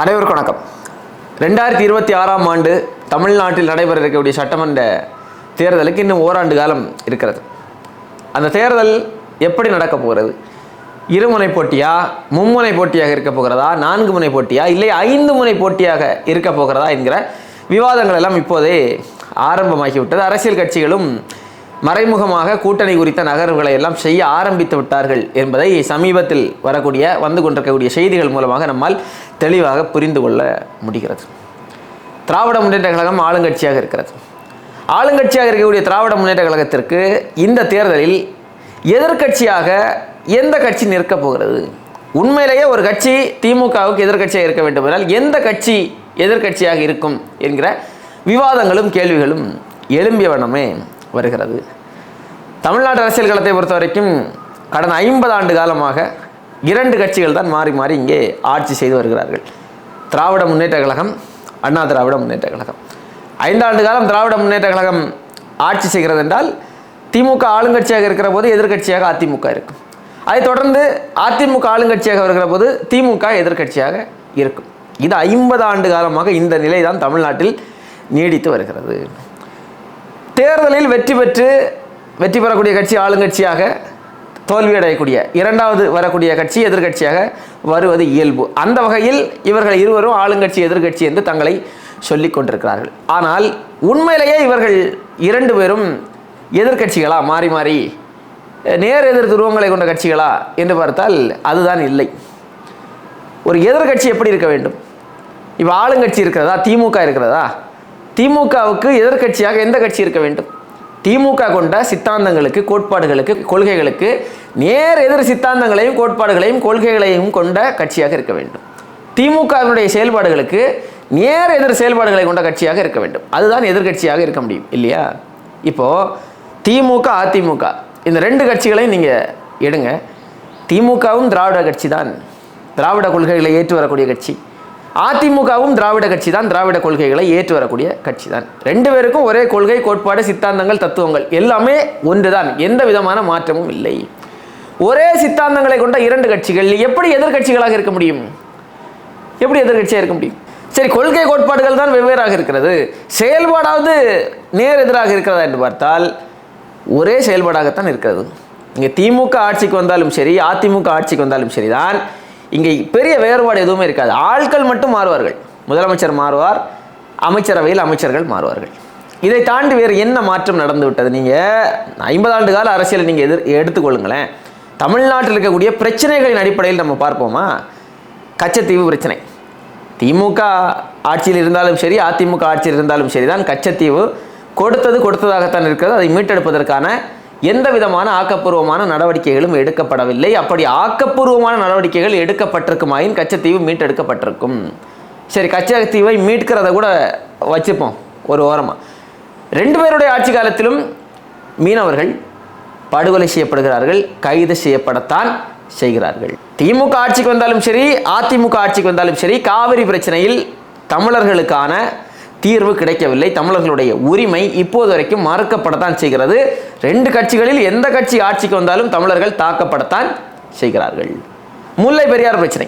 அனைவருக்கும் வணக்கம். ரெண்டாயிரத்தி இருபத்தி ஆறாம் ஆண்டு தமிழ்நாட்டில் நடைபெற இருக்கக்கூடிய சட்டமன்ற தேர்தலுக்கு இன்னும் ஓராண்டு காலம் இருக்கிறது. அந்த தேர்தல் எப்படி நடக்கப் போகிறது? இருமுனை போட்டியா மும்முனை போட்டியாக இருக்க போகிறதா நான்கு முனை போட்டியா இல்லை ஐந்து முனை போட்டியாக இருக்க போகிறதா என்கிற விவாதங்கள் எல்லாம் இப்போதே ஆரம்பமாகிவிட்டது. அரசியல் கட்சிகளும் மறைமுகமாக கூட்டணி குறித்த நகர்வுகளை எல்லாம் செய்ய ஆரம்பித்து விட்டார்கள் என்பதை சமீபத்தில் வரக்கூடிய வந்து கொண்டிருக்கக்கூடிய செய்திகள் மூலமாக நம்மால் தெளிவாக புரிந்து கொள்ள முடிகிறது. திராவிட முன்னேற்ற கழகம் ஆளுங்கட்சியாக இருக்கிறது. ஆளுங்கட்சியாக இருக்கக்கூடிய திராவிட முன்னேற்ற கழகத்திற்கு இந்த தேர்தலில் எதிர்க்கட்சியாக எந்த கட்சி நிற்கப் போகிறது? உண்மையிலேயே ஒரு கட்சி திமுகவுக்கு எதிர்க்கட்சியாக இருக்க வேண்டும் என்றால் எந்த கட்சி எதிர்க்கட்சியாக இருக்கும் என்கிற விவாதங்களும் கேள்விகளும் எழும்பிய வண்ணமே வருகிறது. தமிழ்நாடு அரசியல் களத்தை பொறுத்த வரைக்கும் கடந்த ஐம்பது ஆண்டு காலமாக இரண்டு கட்சிகள் தான் மாறி மாறி இங்கே ஆட்சி செய்து வருகிறார்கள். திராவிட முன்னேற்ற கழகம் அண்ணா திராவிட முன்னேற்ற கழகம். ஐந்தாண்டு காலம் திராவிட முன்னேற்ற கழகம் ஆட்சி செய்கிறது என்றால் திமுக ஆளுங்கட்சியாக இருக்கிற போது எதிர்க்கட்சியாக அதிமுக இருக்கும். அதைத் தொடர்ந்து அதிமுக ஆளுங்கட்சியாக வருகிற போது திமுக எதிர்க்கட்சியாக இருக்கும். இது ஐம்பது ஆண்டு காலமாக இந்த நிலை தான் தமிழ்நாட்டில் நீடித்து வருகிறது. தேர்தலில் வெற்றி பெற்று வெற்றி பெறக்கூடிய கட்சி ஆளுங்கட்சியாக தோல்வியடையக்கூடிய இரண்டாவது வரக்கூடிய கட்சி எதிர்க்கட்சியாக வருவது இயல்பு. அந்த வகையில் இவர்கள் இருவரும் ஆளுங்கட்சி எதிர்க்கட்சி என்று தங்களை சொல்லிக் கொண்டிருக்கிறார்கள். ஆனால் உண்மையிலேயே இவர்கள் இரண்டு பேரும் எதிர்கட்சிகளா? மாறி மாறி நேர் எதிர் துருவங்களை கொண்ட கட்சிகளா என்று பார்த்தால் அதுதான் இல்லை. ஒரு எதிர்க்கட்சி எப்படி இருக்க வேண்டும்? இப்போ ஆளுங்கட்சி இருக்கிறதா? திமுக இருக்கிறதா? திமுகவுக்கு எதிர்க்கட்சியாக எந்த கட்சி இருக்க வேண்டும்? திமுக கொண்ட சித்தாந்தங்களுக்கு கோட்பாடுகளுக்கு கொள்கைகளுக்கு நேர் எதிர் சித்தாந்தங்களையும் கோட்பாடுகளையும் கொள்கைகளையும் கொண்ட கட்சியாக இருக்க வேண்டும். திமுகவினுடைய செயல்பாடுகளுக்கு நேர் எதிர் செயல்பாடுகளை கொண்ட கட்சியாக இருக்க வேண்டும். அதுதான் எதிர்க்கட்சியாக இருக்க முடியும் இல்லையா? இப்போது திமுக அதிமுக இந்த ரெண்டு கட்சிகளையும் நீங்கள் எடுங்க. திமுகவும் திராவிட கட்சி தான். திராவிட கொள்கைகளை ஏற்று வரக்கூடிய கட்சி. அதிமுகவும் திராவிட கட்சி தான் திராவிட கொள்கைகளை ஏற்று வரக்கூடிய கட்சி தான் ரெண்டு பேருக்கும் ஒரே கொள்கை கோட்பாடு சித்தாந்தங்கள் தத்துவங்கள் எல்லாமே ஒன்றுதான். எந்த விதமான மாற்றமும் இல்லை. ஒரே சித்தாந்தங்களை கொண்ட இரண்டு கட்சிகள் எப்படி எதிர்க்கட்சிகளாக இருக்க முடியும்? எப்படி எதிர்கட்சியாக இருக்க முடியும்? சரி கொள்கை கோட்பாடுகள் தான் வெவ்வேறாக இருக்கிறது. செயல்பாடாவது நேர் எதிராக இருக்கிறதா என்று பார்த்தால் ஒரே செயல்பாடாகத்தான் இருக்கிறது. இங்கே திமுக ஆட்சிக்கு வந்தாலும் சரி அதிமுக ஆட்சிக்கு வந்தாலும் சரிதான். இங்கே பெரிய வேறுபாடு எதுவுமே இருக்காது. ஆட்கள் மட்டும் மாறுவார்கள். முதலமைச்சர் மாறுவார் அமைச்சரவையில் அமைச்சர்கள் மாறுவார்கள். இதை தாண்டி வேறு என்ன மாற்றம் நடந்து விட்டது நீங்கள் ஐம்பதாண்டு கால அரசியலை நீங்கள் எதிர் எடுத்துக்கொள்ளுங்களேன் தமிழ்நாட்டில் இருக்கக்கூடிய பிரச்சனைகளின் அடிப்படையில் நம்ம பார்ப்போமா? கச்சத்தீவு பிரச்சனை. திமுக ஆட்சியில் இருந்தாலும் சரி அதிமுக ஆட்சியில் இருந்தாலும் சரி தான் கச்சத்தீவு கொடுத்தது கொடுத்ததாகத்தான் இருக்கிறது. அதை மீட்டெடுப்பதற்கான எந்த விதமான ஆக்கப்பூர்வமான நடவடிக்கைகளும் எடுக்கப்படவில்லை. அப்படி ஆக்கப்பூர்வமான நடவடிக்கைகள் எடுக்கப்பட்டிருக்குமாயின் கச்சத்தீவு மீட்டெடுக்கப்பட்டிருக்கும். சரி கச்சத்தீவை மீட்கிறத கூட வச்சுப்போம் ஒரு ஓரமாக ரெண்டு பேருடைய ஆட்சி காலத்திலும் மீனவர்கள் படுகொலை செய்யப்படுகிறார்கள் கைது செய்யப்படத்தான் செய்கிறார்கள். திமுக ஆட்சிக்கு வந்தாலும் சரி அதிமுக ஆட்சிக்கு வந்தாலும் சரி காவிரி பிரச்சனையில் தமிழர்களுக்கான தீர்வு கிடைக்கவில்லை. தமிழர்களுடைய உரிமை இப்போது வரைக்கும் மறுக்கப்படத்தான் செய்கிறது. ரெண்டு கட்சிகளில் எந்த கட்சி ஆட்சிக்கு வந்தாலும் தமிழர்கள் தாக்கப்படத்தான் செய்கிறார்கள். முல்லை பெரியார் பிரச்சனை.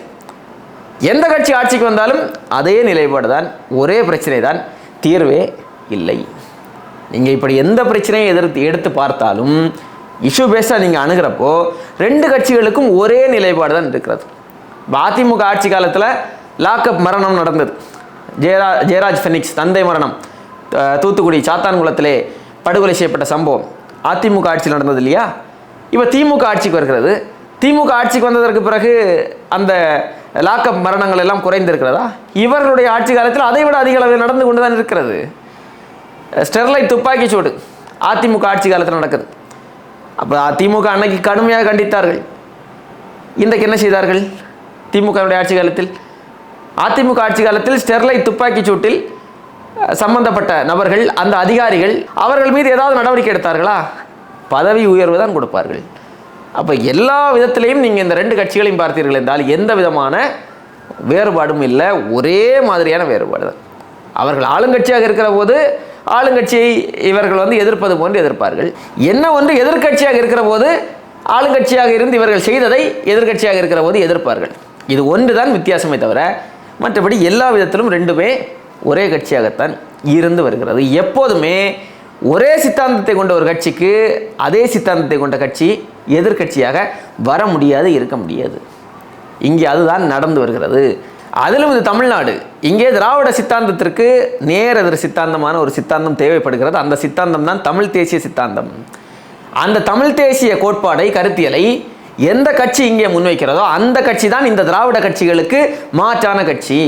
எந்த கட்சி ஆட்சிக்கு வந்தாலும் அதே நிலைப்பாடு தான் ஒரே பிரச்சனை தான் தீர்வே இல்லை. நீங்கள் இப்படி எந்த பிரச்சனையை எதிர்த்து எடுத்து பார்த்தாலும் இஷ்யூ பேஸாக நீங்கள் அணுகிறப்போ ரெண்டு கட்சிகளுக்கும் ஒரே நிலைப்பாடு தான் இருக்கிறது அதிமுக ஆட்சி காலத்தில் லாக்அப் மரணம் நடந்தது. ஜெயரா ஜெயராஜ் ஃபெனிக்ஸ் தந்தை மரணம். தூத்துக்குடி சாத்தான்குளத்திலே படுகொலை செய்யப்பட்ட சம்பவம். அதிமுக ஆட்சியில் நடந்தது இல்லையா? இப்போ திமுக ஆட்சிக்கு வருகிறது. திமுக ஆட்சிக்கு வந்ததற்கு பிறகு அந்த லாக்அப் மரணங்கள் எல்லாம் குறைந்திருக்கிறதா? இவர்களுடைய ஆட்சி காலத்தில் அதை விட அதிக அளவில் நடந்து கொண்டு தான் இருக்கிறது ஸ்டெர்லைட் துப்பாக்கி சூடு அதிமுக ஆட்சி காலத்தில் நடக்குது. அப்போ திமுக அன்னைக்கு கடுமையாக கண்டித்தார்கள். இன்றைக்கு என்ன செய்தார்கள்? திமுகவுடைய ஆட்சி காலத்தில் அதிமுக ஆட்சி காலத்தில் ஸ்டெர்லைட் துப்பாக்கி சூட்டில் சம்பந்தப்பட்ட நபர்கள் அந்த அதிகாரிகள் அவர்கள் மீது ஏதாவது நடவடிக்கை எடுத்தார்களா? பதவி உயர்வு தான் கொடுப்பார்கள். அப்போ எல்லா விதத்திலையும் நீங்கள் இந்த ரெண்டு கட்சிகளையும் பார்த்தீர்கள் என்றால் எந்த விதமான வேறுபாடும் இல்லை. ஒரே மாதிரியான வேறுபாடு தான். அவர்கள் ஆளுங்கட்சியாக இருக்கிற போது ஆளுங்கட்சியை இவர்கள் வந்து எதிர்ப்பது போன்று எதிர்ப்பார்கள். என்ன ஒன்று எதிர்க்கட்சியாக இருக்கிற போது ஆளுங்கட்சியாக இருந்து இவர்கள் செய்ததை எதிர்க்கட்சியாக இருக்கிற போது எதிர்ப்பார்கள். இது ஒன்று தான் வித்தியாசமே தவிர மற்றபடி எல்லா விதத்திலும் ரெண்டுமே ஒரே கட்சியாகத்தான் இருந்து வருகிறது. எப்போதுமே ஒரே சித்தாந்தத்தை கொண்ட ஒரு கட்சிக்கு அதே சித்தாந்தத்தை கொண்ட கட்சி எதிர்க்கட்சியாக வர முடியாது இருக்க முடியாது. இங்கே அதுதான் நடந்து வருகிறது. அதிலும் இது தமிழ்நாடு. இங்கே திராவிட சித்தாந்தத்திற்கு நேர் எதிர் சித்தாந்தமான ஒரு சித்தாந்தம் தேவைப்படுகிறது. அந்த சித்தாந்தம் தான் தமிழ் தேசிய சித்தாந்தம். அந்த தமிழ் தேசிய கோட்பாடை கருத்தியலை எந்த கட்சி இங்கே முன்வைக்கிறதோ அந்த கட்சி தான் இந்த திராவிட கட்சிகளுக்கு மாற்றான கட்சி.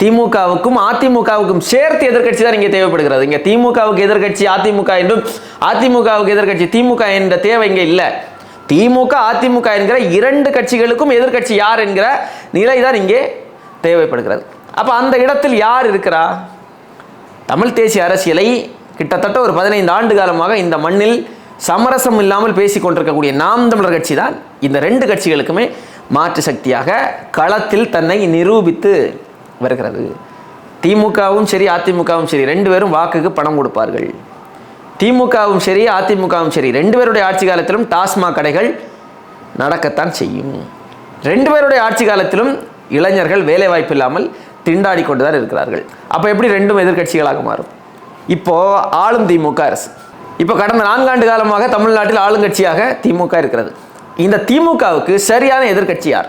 திமுகவுக்கும் அதிமுகவுக்கும் சேர்த்து எதிர்க்கட்சி தான் இங்கே தேவைப்படுகிறது. இங்கே திமுகவுக்கு எதிர்க்கட்சி அதிமுக என்றும் அதிமுகவுக்கு எதிர்க்கட்சி திமுக என்ற தேவை இங்கே இல்லை. திமுக அதிமுக என்கிற இரண்டு கட்சிகளுக்கும் எதிர்க்கட்சி யார் என்கிற நிலை தான் இங்கே தேவைப்படுகிறது. அப்போ அந்த இடத்தில் யார் இருக்கிறா? தமிழ் தேசிய அரசியலை கிட்டத்தட்ட ஒரு பதினைந்து ஆண்டு காலமாக இந்த மண்ணில் சமரசம் இல்லாமல் பேசி கொண்டிருக்கக்கூடிய நாம் தமிழர் கட்சி தான் இந்த ரெண்டு கட்சிகளுக்குமே மாற்று சக்தியாக களத்தில் தன்னை நிரூபித்து வருகிறது. திமுகவும் சரி அதிமுகவும் சரி ரெண்டு பேரும் வாக்குக்கு பணம் கொடுப்பார்கள். திமுகவும் சரி அதிமுகவும் சரி ரெண்டு பேருடைய ஆட்சி காலத்திலும் டாஸ்மாக் கடைகள் நடக்கத்தான் செய்யும். ரெண்டு பேருடைய ஆட்சி காலத்திலும் இளைஞர்கள் வேலை வாய்ப்பு இல்லாமல் திண்டாடி கொண்டு தான் இருக்கிறார்கள். அப்போ எப்படி ரெண்டும் எதிர்க்கட்சிகளாக மாறும்? இப்போ ஆளும் திமுக அரசு. இப்போ கடந்த நான்காண்டு காலமாக தமிழ்நாட்டில் ஆளுங்கட்சியாக திமுக இருக்கிறது. இந்த திமுகவுக்கு சரியான எதிர்க்கட்சி யார்?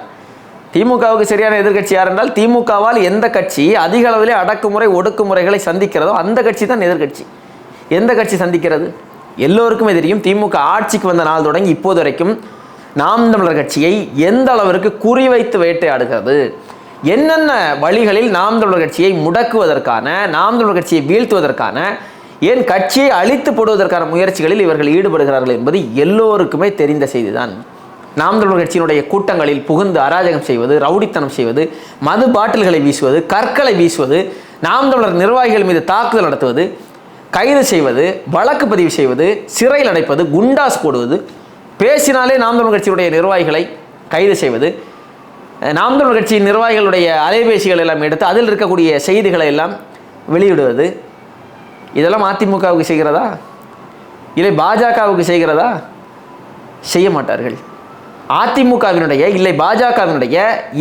திமுகவுக்கு சரியான எதிர்க்கட்சி யார் என்றால் திமுகவால் எந்த கட்சி அதிக அளவிலே அடக்குமுறை ஒடுக்குமுறைகளை சந்திக்கிறதோ அந்த கட்சி தான் எதிர்க்கட்சி. எந்த கட்சி சந்திக்கிறது? எல்லோருக்குமே தெரியும் திமுக ஆட்சிக்கு வந்த நாள் தொடங்கி இப்போது வரைக்கும் நாம் தமிழர் கட்சியை எந்த அளவிற்கு குறிவைத்து வேட்டையாடுகிறது? என்னென்ன வழிகளில் நாம் தமிழர் கட்சியை முடக்குவதற்கான நாம் தமிழர் கட்சியை வீழ்த்துவதற்கான ஏன் கட்சியை அழித்து போடுவதற்கான முயற்சிகளில் இவர்கள் ஈடுபடுகிறார்கள் என்பது எல்லோருக்குமே தெரிந்த செய்திதான். நாம் தமிழர் கட்சியினுடைய கூட்டங்களில் புகுந்து அராஜகம் செய்வது ரவுடித்தனம் செய்வது மது பாட்டில்களை வீசுவது கற்களை வீசுவது நாம் தமிழர் நிர்வாகிகள் மீது தாக்குதல் நடத்துவது கைது செய்வது வழக்கு பதிவு செய்வது சிறையில் அடைப்பது குண்டாஸ் போடுவது பேசினாலே நாம் தமிழர் கட்சியினுடைய நிர்வாகிகளை கைது செய்வது நாம் தமிழர் கட்சியின் நிர்வாகிகளுடைய அலைபேசிகள் எல்லாம் எடுத்து அதில் இருக்கக்கூடிய செய்திகளை எல்லாம் வெளியிடுவது இதெல்லாம் அதிமுகவுக்கு செய்கிறதா? இல்லை பாஜகவுக்கு செய்கிறதா? செய்ய மாட்டார்கள். அதிமுகவினுடைய இல்லை பாஜகவினுடைய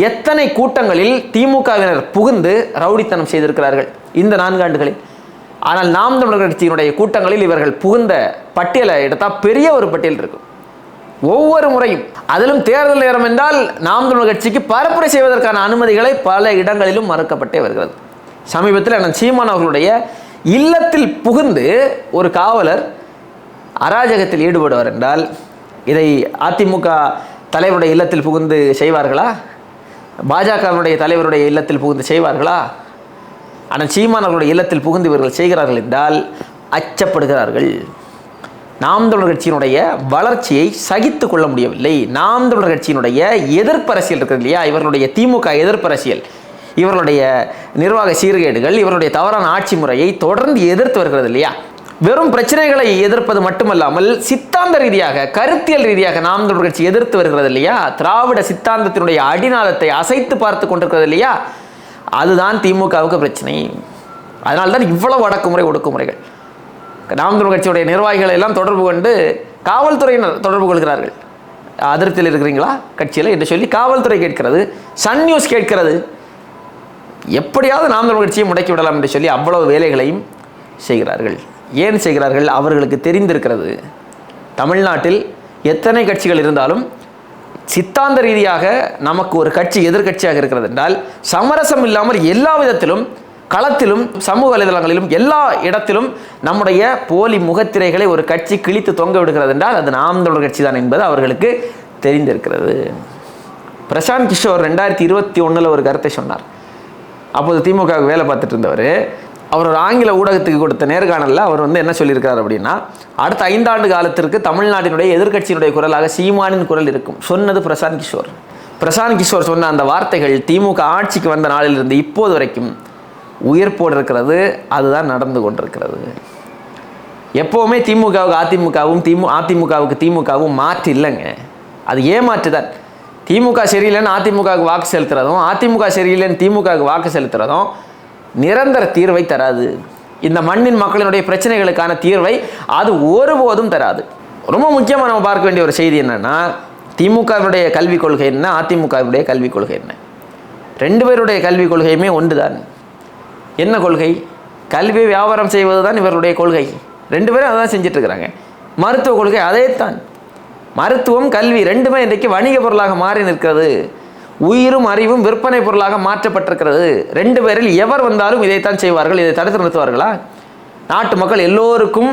எத்தனை கூட்டங்களில் திமுகவினர் புகுந்து ரவுடித்தனம் செய்திருக்கிறார்கள்? இந்த நான்காண்டுகளில். ஆனால் நாம் தமிழர் கட்சியினுடைய கூட்டங்களில் இவர்கள் புகுந்த பட்டியலை எடுத்தால் பெரிய ஒரு பட்டியல் இருக்கும். ஒவ்வொரு முறையும். அதிலும் தேர்தல் நேரம் என்றால் நாம் தமிழர் கட்சிக்கு பரப்புரை செய்வதற்கான அனுமதிகளை பல இடங்களிலும் மறுக்கப்பட்டே வருகிறது. சமீபத்தில் அண்ணன் சீமான் அவர்களுடைய இல்லத்தில் புகுந்து ஒரு காவலர் அராஜகத்தில் ஈடுபடுவார் என்றால் இதை அதிமுக தலைவருடைய இல்லத்தில் புகுந்து செய்வார்களா? பாஜகவினுடைய தலைவருடைய இல்லத்தில் புகுந்து செய்வார்களா? ஆனால் சீமானவர்களுடைய இல்லத்தில் புகுந்து இவர்கள் செய்கிறார்கள் என்றால் அச்சப்படுகிறார்கள். நாம் தமிழர் கட்சியினுடைய வளர்ச்சியை சகித்து கொள்ள முடியவில்லை. நாம் தமிழர் கட்சியினுடைய எதிர்ப்பரசியல் இருக்கிறது இல்லையா? இவர்களுடைய திமுக எதிர்ப்பரசியல். இவர்களுடைய நிர்வாக சீர்கேடுகள் இவருடைய தவறான ஆட்சி முறையை தொடர்ந்து எதிர்த்து வருகிறது இல்லையா? வெறும் பிரச்சனைகளை எதிர்ப்பது மட்டுமல்லாமல் சித்தாந்த ரீதியாக கருத்தியல் ரீதியாக நாம் தமிழர் கட்சி எதிர்த்து வருகிறது இல்லையா? திராவிட சித்தாந்தத்தினுடைய அடிநாதத்தை அசைத்து பார்த்து கொண்டிருக்கிறது இல்லையா? அதுதான் திமுகவுக்கு பிரச்சனை. அதனால்தான் இவ்வளவு அடக்குமுறை ஒடுக்குமுறைகள். நாம் தமிழர் கட்சியுடைய நிர்வாகிகளை எல்லாம் தொடர்பு கொண்டு காவல்துறையினர் தொடர்பு கொள்கிறார்கள். அதிருப்தியில் இருக்கிறீங்களா? கட்சியில் என்று சொல்லி காவல்துறை கேட்கிறது சன் நியூஸ் கேட்கிறது. எப்படியாவது நாம் தமிழ் கட்சியை முடக்கி விடலாம் என்று சொல்லி அவ்வளவு வேலைகளையும் செய்கிறார்கள். ஏன் செய்கிறார்கள்? அவர்களுக்கு தெரிந்திருக்கிறது. தமிழ்நாட்டில் எத்தனை கட்சிகள் இருந்தாலும் சித்தாந்த ரீதியாக நமக்கு ஒரு கட்சி எதிர்க்கட்சியாக இருக்கிறது என்றால் சமரசம் இல்லாமல் எல்லா விதத்திலும் களத்திலும் சமூக வலைதளங்களிலும் எல்லா இடத்திலும் நம்முடைய போலி முகத்திரைகளை ஒரு கட்சி கிழித்து தொங்க விடுகிறது என்றால் அது நாம் தமிழர் கட்சி தான் என்பது அவர்களுக்கு தெரிந்திருக்கிறது. பிரசாந்த் கிஷோர் ரெண்டாயிரத்தி இருபத்தி ஒன்றில் ஒரு கருத்தை சொன்னார். அப்போது திமுகவுக்கு வேலை பார்த்துட்டு இருந்தவர் அவர் ஒரு ஆங்கில ஊடகத்துக்கு கொடுத்த நேர்காணலில் அவர் வந்து என்ன சொல்லியிருக்கார் அப்படின்னா அடுத்த ஐந்தாண்டு காலத்திற்கு தமிழ்நாட்டினுடைய எதிர்கட்சியினுடைய குரலாக சீமானின் குரல் இருக்கும். சொன்னது பிரசாந்த் கிஷோர். பிரசாந்த் கிஷோர் சொன்ன அந்த வார்த்தைகள் திமுக ஆட்சிக்கு வந்த நாளிலிருந்து இப்போது வரைக்கும் உயிர்ப்போடு இருக்கிறது அதுதான் நடந்து கொண்டிருக்கிறது. எப்போவுமே திமுகவுக்கு அதிமுகவும் திமு அதிமுகவுக்கு திமுகவும் மாற்று இல்லைங்க. அது ஏமாற்று தான் திமுக சரியில்லைன்னு அதிமுகவுக்கு வாக்கு செலுத்துறதும் அதிமுக சரியில்லைன்னு திமுகவுக்கு வாக்கு செலுத்துறதும் நிரந்தர தீர்வை தராது. இந்த மண்ணின் மக்களினுடைய பிரச்சனைகளுக்கான தீர்வை அது ஒருபோதும் தராது. ரொம்ப முக்கியமாக நம்ம பார்க்க வேண்டிய ஒரு செய்தி என்னென்னா திமுகவினுடைய கல்விக் கொள்கை என்ன அதிமுகவினுடைய கல்விக் கொள்கை என்ன? ரெண்டு பேருடைய கல்விக் கொள்கையுமே ஒன்றுதான். என்ன கொள்கை? கல்வி வியாபாரம் செய்வது தான் இவருடைய கொள்கை. ரெண்டு பேரும் அதான் தான் இருக்கிறாங்க. மருத்துவ கொள்கை அதே தான் மருத்துவம் கல்வி ரெண்டுமே இன்றைக்கு வணிக பொருளாக மாறி நிற்கிறது. உயிரும் அறிவும் விற்பனை பொருளாக மாற்றப்பட்டிருக்கிறது. ரெண்டு பேரில் எவர் வந்தாலும் இதைத்தான் செய்வார்கள். இதை தடுத்து நிறுத்துவார்களா? நாட்டு மக்கள் எல்லோருக்கும்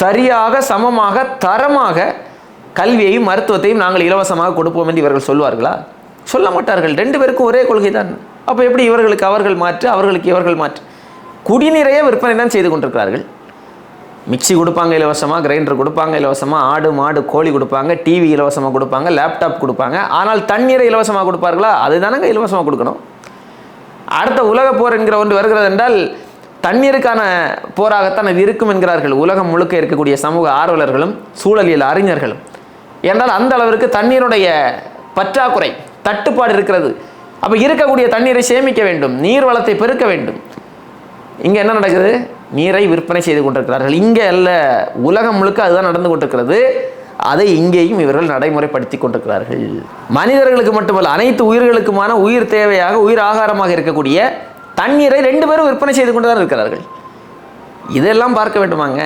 சரியாக சமமாக தரமாக கல்வியையும் மருத்துவத்தையும் நாங்கள் இலவசமாக கொடுப்போம் என்று இவர்கள் சொல்வார்களா? சொல்ல மாட்டார்கள். ரெண்டு பேருக்கும் ஒரே கொள்கை தான் அப்போ எப்படி இவர்களுக்கு அவர்கள் மாற்று அவர்களுக்கு இவர்கள் மாற்று? குடிநீரையே விற்பனை தான் செய்து கொண்டிருக்கிறார்கள். மிக்ஸி கொடுப்பாங்க இலவசமாக கிரைண்டர் கொடுப்பாங்க இலவசமாக ஆடு மாடு கோழி கொடுப்பாங்க டிவி இலவசமாக கொடுப்பாங்க லேப்டாப் கொடுப்பாங்க. ஆனால் தண்ணீரை இலவசமாக கொடுப்பார்களா? அதுதானங்க இலவசமாக கொடுக்கணும். அடுத்த உலக போர் என்கிற ஒன்று வருகிறது என்றால் தண்ணீருக்கான போராகத்தான் அது இருக்கும் என்கிறார்கள். உலகம் முழுக்க இருக்கக்கூடிய சமூக ஆர்வலர்களும் சூழலியல் அறிஞர்களும். என்றால் அந்த அளவிற்கு தண்ணீருடைய பற்றாக்குறை தட்டுப்பாடு இருக்கிறது. அப்போ இருக்கக்கூடிய தண்ணீரை சேமிக்க வேண்டும் நீர் வளத்தை பெருக்க வேண்டும். இங்கே என்ன நடக்குது? நீரை விற்பனை செய்து கொண்டிருக்கிறார்கள். இங்கே அல்ல உலகம் முழுக்க அதுதான் நடந்து கொண்டிருக்கிறது. அதை இங்கேயும் இவர்கள் நடைமுறைப்படுத்தி கொண்டிருக்கிறார்கள். மனிதர்களுக்கு மட்டுமல்ல அனைத்து உயிர்களுக்குமான உயிர் தேவையாக உயிர் ஆகாரமாக இருக்கக்கூடிய தண்ணீரை ரெண்டு பேரும் விற்பனை செய்து கொண்டு தான் இருக்கிறார்கள். இதெல்லாம் பார்க்க வேண்டுமாங்க?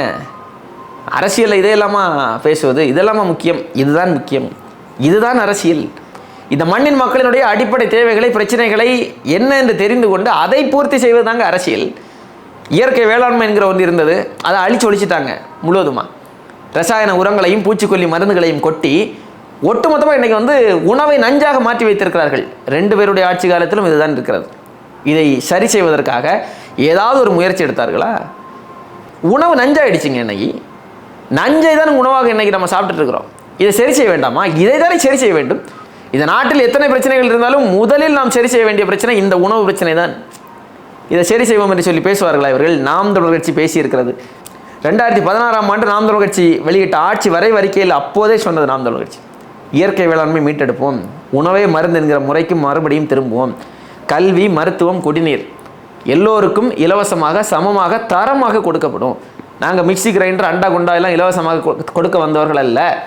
அரசியலில் இதையெல்லாமா பேசுவது? இதெல்லாமா முக்கியம்? இதுதான் முக்கியம். இதுதான் அரசியல். இந்த மண்ணின் மக்களினுடைய அடிப்படை தேவைகளை பிரச்சனைகளை என்ன என்று தெரிந்து கொண்டு அதை பூர்த்தி செய்வது தாங்க அரசியல். இயற்கை வேளாண்மை என்கிற ஒன்று இருந்தது. அதை அழிச்சு ஒழிச்சிட்டாங்க முழுவதுமாக ரசாயன உரங்களையும் பூச்சிக்கொல்லி மருந்துகளையும் கொட்டி ஒட்டுமொத்தமாக இன்றைக்கி வந்து உணவை நஞ்சாக மாற்றி வைத்திருக்கிறார்கள். ரெண்டு பேருடைய ஆட்சி காலத்திலும் இதுதான் இருக்கிறது. இதை சரி செய்வதற்காக ஏதாவது ஒரு முயற்சி எடுத்தார்களா? உணவு நஞ்சாயிடுச்சுங்க இன்னைக்கு. நஞ்சை தான் உணவாக இன்றைக்கி நம்ம சாப்பிட்டுட்டு இருக்கிறோம். இதை சரி செய்ய வேண்டாமா? இதை தானே சரி செய்ய வேண்டும். இந்த நாட்டில் எத்தனை பிரச்சனைகள் இருந்தாலும் முதலில் நாம் சரி செய்ய வேண்டிய பிரச்சனை இந்த உணவு பிரச்சனை தான். இதை சரி செய்வோம் என்று சொல்லி பேசுவார்களா இவர்கள்? நாம் தமிழ் கட்சி பேசியிருக்கிறது. ரெண்டாயிரத்தி பதினாறாம் ஆண்டு நாம் தமிழ் கட்சி வெளியிட்ட ஆட்சி வரைவறிக்கையில் அப்போதே சொன்னது நாம் தமிழ் கட்சி. இயற்கை வேளாண்மை மீட்டெடுப்போம். உணவே மருந்து என்கிற முறைக்கு மறுபடியும் திரும்புவோம். கல்வி மருத்துவம் குடிநீர் எல்லோருக்கும் இலவசமாக சமமாக தரமாக கொடுக்கப்படும். நாங்கள் மிக்ஸி கிரைண்டர் அண்டா குண்டா எல்லாம் இலவசமாக கொ- கொடுக்க வந்தவர்கள் அல்ல.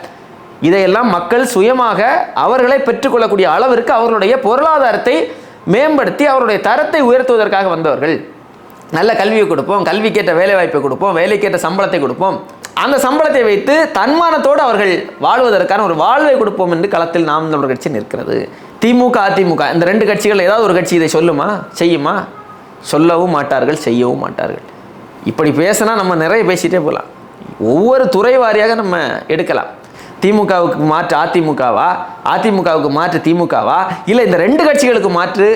இதையெல்லாம் மக்கள் சுயமாக அவர்களை பெற்றுக்கொள்ளக்கூடிய அளவிற்கு அவர்களுடைய பொருளாதாரத்தை மேம்படுத்தி அவருடைய தரத்தை உயர்த்துவதற்காக வந்தவர்கள். நல்ல கல்வியை கொடுப்போம் கல்வி வேலை வாய்ப்பை கொடுப்போம் வேலைக்கேற்ற சம்பளத்தை கொடுப்போம். அந்த சம்பளத்தை வைத்து தன்மானத்தோடு அவர்கள் வாழ்வதற்கான ஒரு வாழ்வை கொடுப்போம் என்று களத்தில் நாம் தமிழர் கட்சி நிற்கிறது. திமுக அதிமுக இந்த ரெண்டு கட்சிகள் ஏதாவது ஒரு கட்சி இதை சொல்லுமா? செய்யுமா? சொல்லவும் மாட்டார்கள் செய்யவும் மாட்டார்கள். இப்படி பேசினா நம்ம நிறைய பேசிட்டே போகலாம். ஒவ்வொரு துறை வாரியாக நம்ம எடுக்கலாம். திமுகவுக்கு மாற்று அதிமுகவா? அதிமுகவுக்கு மாற்று திமுகவா? இல்லை இந்த ரெண்டு கட்சிகளுக்கு மாற்று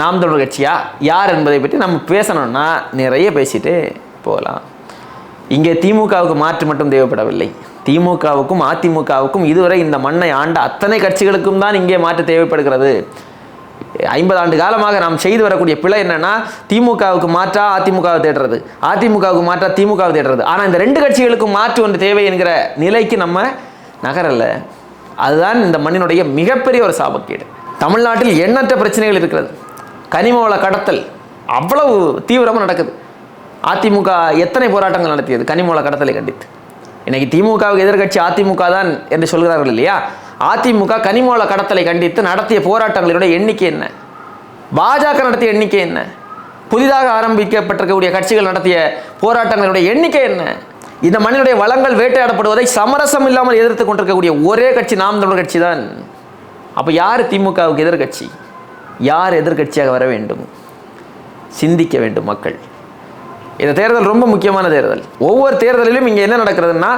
நாம் தொடர் கட்சியா? யார் என்பதை பற்றி நம்ம பேசணும்னா நிறைய பேசிட்டு போகலாம். இங்கே திமுகவுக்கு மாற்று மட்டும் தேவைப்படவில்லை. திமுகவுக்கும் அதிமுகவுக்கும் இதுவரை இந்த மண்ணை ஆண்ட அத்தனை கட்சிகளுக்கும் தான் இங்கே மாற்று தேவைப்படுகிறது. ஐம்பது ஆண்டு காலமாக நாம் செய்து வரக்கூடிய பிழை என்னன்னா திமுகவுக்கு மாற்றா அதிமுகவை தேடுறது. அதிமுகவுக்கு மாற்றா திமுகவை தேடுறது. ஆனால் இந்த ரெண்டு கட்சிகளுக்கும் மாற்று ஒன்று தேவை என்கிற நிலைக்கு நம்ம நகரலை அதுதான் இந்த மண்ணினுடைய மிகப்பெரிய ஒரு சாபக்கேடு. தமிழ்நாட்டில் எண்ணற்ற பிரச்சனைகள் இருக்கிறது. கனிம வள கடத்தல் அவ்வளவு தீவிரமாக நடக்குது. அதிமுக எத்தனை போராட்டங்கள் நடத்தியது கனிம வள கடத்தலை கண்டித்து. இன்னைக்கு திமுகவுக்கு எதிர்க்கட்சி அதிமுக தான் என்று சொல்கிறார்கள் இல்லையா? அதிமுக கனிம வள கடத்தலை கண்டித்து நடத்திய போராட்டங்களினுடைய எண்ணிக்கை என்ன? பாஜக நடத்திய எண்ணிக்கை என்ன? புதிதாக ஆரம்பிக்கப்பட்டிருக்கக்கூடிய கட்சிகள் நடத்திய போராட்டங்களுடைய எண்ணிக்கை என்ன? இந்த மண்ணினுடைய வளங்கள் வேட்டையாடப்படுவதை சமரசம் இல்லாமல் எதிர்த்து கொண்டிருக்கக்கூடிய ஒரே கட்சி நாம் தமிழர் கட்சி தான். அப்போ யார் திமுகவுக்கு எதிர்க்கட்சி? யார் எதிர்க்கட்சியாக வர வேண்டும்? சிந்திக்க வேண்டும் மக்கள். இந்த தேர்தல் ரொம்ப முக்கியமான தேர்தல். ஒவ்வொரு தேர்தலிலும் இங்கே என்ன நடக்கிறதுன்னா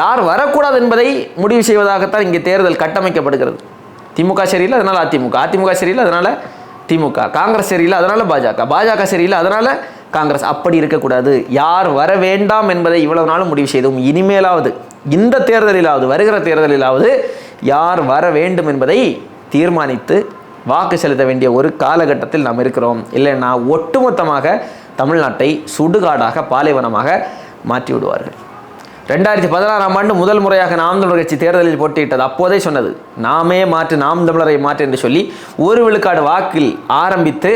யார் வரக்கூடாது என்பதை முடிவு செய்வதாகத்தான் இங்கே தேர்தல் கட்டமைக்கப்படுகிறது. திமுக சரியில்லை அதனால் அதிமுக. அதிமுக சரியில்லை அதனால் திமுக. காங்கிரஸ் சரியில்லை அதனால் பாஜக. பாஜக சரியில்லை அதனால் காங்கிரஸ் அப்படி இருக்கக்கூடாது. யார் வர வேண்டாம் என்பதை இவ்வளவு நாளும் முடிவு செய்தோம் இனிமேலாவது இந்த தேர்தலிலாவது வருகிற தேர்தலிலாவது யார் வர வேண்டும் என்பதை தீர்மானித்து வாக்கு செலுத்த வேண்டிய ஒரு காலகட்டத்தில் நாம் இருக்கிறோம். இல்லைன்னா ஒட்டுமொத்தமாக தமிழ்நாட்டை சுடுகாடாக பாலைவனமாக மாற்றி விடுவார்கள் ரெண்டாயிரத்தி பதினாறாம் ஆண்டு முதல் முறையாக நாம் தமிழர் கட்சி தேர்தலில் போட்டியிட்டது. அப்போதே சொன்னது நாமே மாற்று நாம் தமிழரை மாற்று என்று சொல்லி ஒரு விழுக்காடு வாக்கில் ஆரம்பித்து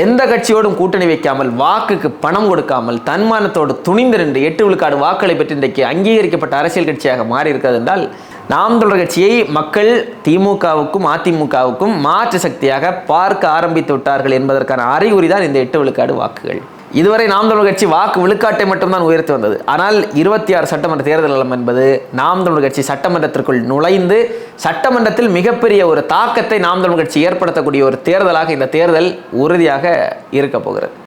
எந்த கட்சியோடும் கூட்டணி வைக்காமல் வாக்குக்கு பணம் கொடுக்காமல் தன்மானத்தோடு துணிந்து நின்று எட்டு விழுக்காடு வாக்களை பெற்று இன்றைக்கு அங்கீகரிக்கப்பட்ட அரசியல் கட்சியாக மாறி இருக்கிறது என்றால் நாம் தொடர் கட்சியை மக்கள் திமுகவுக்கும் அதிமுகவுக்கும் மாற்று சக்தியாக பார்க்க ஆரம்பித்து விட்டார்கள் என்பதற்கான அறிகுறி தான் இந்த எட்டு விழுக்காடு வாக்குகள். இதுவரை நாம் தமிழர் கட்சி வாக்கு விழுக்காட்டை மட்டும்தான் உயர்த்தி வந்தது. ஆனால் இருபத்தி ஆறு சட்டமன்ற தேர்தல் களம் என்பது நாம் தமிழர் கட்சி சட்டமன்றத்திற்குள் நுழைந்து சட்டமன்றத்தில் மிகப்பெரிய ஒரு தாக்கத்தை நாம் தமிழர் கட்சி ஏற்படுத்தக்கூடிய ஒரு தேர்தலாக இந்த தேர்தல் உறுதியாக இருக்க போகிறது.